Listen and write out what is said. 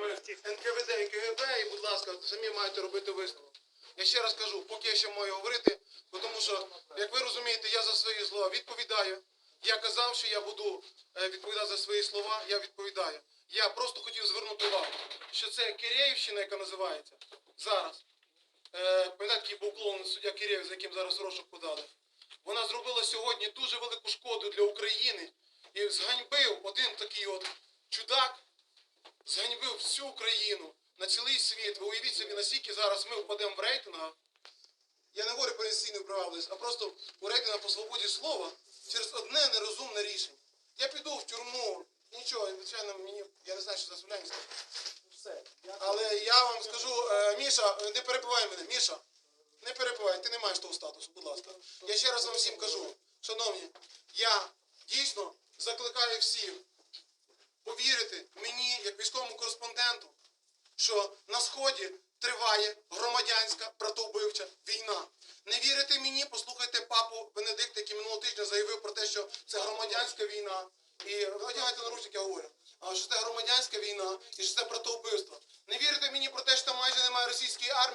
представниками НКВД і КГБ, і, будь ласка, самі маєте робити висновок. Я ще раз кажу, поки я ще маю говорити, тому що, як ви розумієте, я за свої слова відповідаю. Я казав, що я буду е, відповідати за свої слова, я відповідаю. Я просто хотів звернути увагу, що це Киреївщина, яка називається зараз. Е, Пам'ятаєте, який був клоун суддя Киреєв, за яким зараз розшук подали. Вона зробила сьогодні дуже велику шкоду для України і зганьбив один такий от чудак, зганьбив всю Україну на цілий світ. Ви уявіть собі, наскільки зараз ми впадемо в рейтингах. Я не говорю про інституційну правильність, а просто у рейтингах по свободі слова через одне нерозумне рішення. Я піду в тюрму, нічого, звичайно, мені я не знаю, що за. Все. Але я вам скажу, е, Міша, не перебивай мене, Міша, не перебивай, ти не маєш того статусу, будь ласка. Я ще раз вам всім кажу, шановні, я дійсно закликаю всіх повірити мені, як військовому кореспонденту, що на сході триває громадянська братовбивча війна. Не вірите мені, послухайте папу Бенедикта, який минулого тижня заявив про те, що це громадянська війна. І ви одягайте наручники, я говорю. Що це громадянська війна і що це братовбивство. Не